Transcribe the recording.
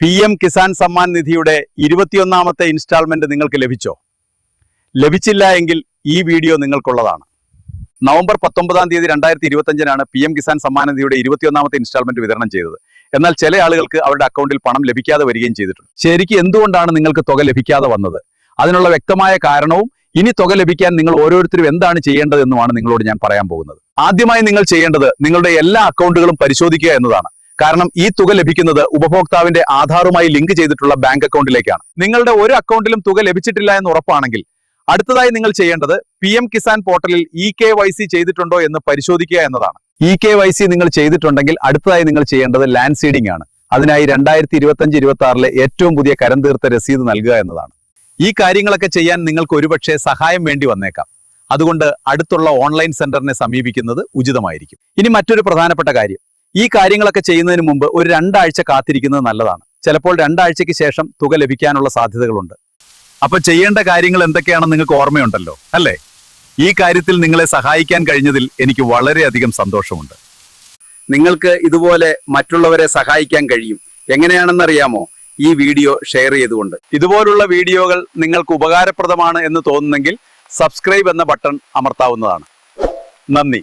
P M Kisan Samman നിധിയുടെ ഇരുപത്തിയൊന്നാമത്തെ instalment നിങ്ങൾക്ക് ലഭിച്ചോ? ലഭിച്ചില്ല എങ്കിൽ ഈ വീഡിയോ നിങ്ങൾക്കുള്ളതാണ്. നവംബർ പത്തൊമ്പതാം തീയതി രണ്ടായിരത്തി ഇരുപത്തഞ്ചിനാണ് പി എം കിസാൻ സമ്മാൻ നിധിയുടെ ഇരുപത്തിയൊന്നാമത്തെ ഇൻസ്റ്റാൾമെന്റ് വിതരണം ചെയ്തത്. എന്നാൽ ചില ആളുകൾക്ക് അവരുടെ അക്കൗണ്ടിൽ പണം ലഭിക്കാതെ വരികയും ചെയ്തിട്ടുണ്ട്. ശരിക്കും എന്തുകൊണ്ടാണ് നിങ്ങൾക്ക് തുക ലഭിക്കാതെ വന്നത്? അതിനുള്ള വ്യക്തമായ കാരണവും ഇനി തുക ലഭിക്കാൻ നിങ്ങൾ ഓരോരുത്തരും എന്താണ് ചെയ്യേണ്ടതെന്നുമാണ് നിങ്ങളോട് ഞാൻ പറയാൻ പോകുന്നത്. ആദ്യമായി നിങ്ങൾ ചെയ്യേണ്ടത് നിങ്ങളുടെ എല്ലാ അക്കൗണ്ടുകളും പരിശോധിക്കുക എന്നതാണ്. കാരണം ഈ തുക ലഭിക്കുന്നത് ഉപഭോക്താവിന്റെ ആധാറുമായി ലിങ്ക് ചെയ്തിട്ടുള്ള ബാങ്ക് അക്കൗണ്ടിലേക്കാണ്. നിങ്ങളുടെ ഒരു അക്കൗണ്ടിലും തുക ലഭിച്ചിട്ടില്ല എന്ന് ഉറപ്പാണെങ്കിൽ അടുത്തതായി നിങ്ങൾ ചെയ്യേണ്ടത് പി എം കിസാൻ പോർട്ടലിൽ ഇ കെ വൈ സി ചെയ്തിട്ടുണ്ടോ എന്ന് പരിശോധിക്കുക എന്നതാണ്. ഇ കെ വൈ സി നിങ്ങൾ ചെയ്തിട്ടുണ്ടെങ്കിൽ അടുത്തതായി നിങ്ങൾ ചെയ്യേണ്ടത് ലാൻഡ് സീഡിംഗ് ആണ്. അതിനായി രണ്ടായിരത്തി ഇരുപത്തഞ്ച് ഇരുപത്തി ആറിലെ ഏറ്റവും പുതിയ കരം തീർത്ത രസീത് നൽകുക എന്നതാണ്. ഈ കാര്യങ്ങളൊക്കെ ചെയ്യാൻ നിങ്ങൾക്ക് ഒരുപക്ഷെ സഹായം വേണ്ടി വന്നേക്കാം. അതുകൊണ്ട് അടുത്തുള്ള ഓൺലൈൻ സെന്ററിനെ സമീപിക്കുന്നത് ഉചിതമായിരിക്കും. ഇനി മറ്റൊരു പ്രധാനപ്പെട്ട കാര്യം. ഈ കാര്യങ്ങളൊക്കെ ചെയ്യുന്നതിന് മുമ്പ് ഒരു രണ്ടാഴ്ച കാത്തിരിക്കുന്നത് നല്ലതാണ്. ചിലപ്പോൾ രണ്ടാഴ്ചയ്ക്ക് ശേഷം തുക ലഭിക്കാനുള്ള സാധ്യതകളുണ്ട്. അപ്പൊ ചെയ്യേണ്ട കാര്യങ്ങൾ എന്തൊക്കെയാണെന്ന് നിങ്ങൾക്ക് ഓർമ്മയുണ്ടല്ലോ അല്ലേ? ഈ കാര്യത്തിൽ നിങ്ങളെ സഹായിക്കാൻ കഴിഞ്ഞതിൽ എനിക്ക് വളരെയധികം സന്തോഷമുണ്ട്. നിങ്ങൾക്ക് ഇതുപോലെ മറ്റുള്ളവരെ സഹായിക്കാൻ കഴിയും. എങ്ങനെയാണെന്നറിയാമോ? ഈ വീഡിയോ ഷെയർ ചെയ്തുകൊണ്ട്. ഇതുപോലുള്ള വീഡിയോകൾ നിങ്ങൾക്ക് ഉപകാരപ്രദമാണ് എന്ന് തോന്നുന്നെങ്കിൽ സബ്സ്ക്രൈബ് എന്ന ബട്ടൺ അമർത്താവുന്നതാണ്. നന്ദി.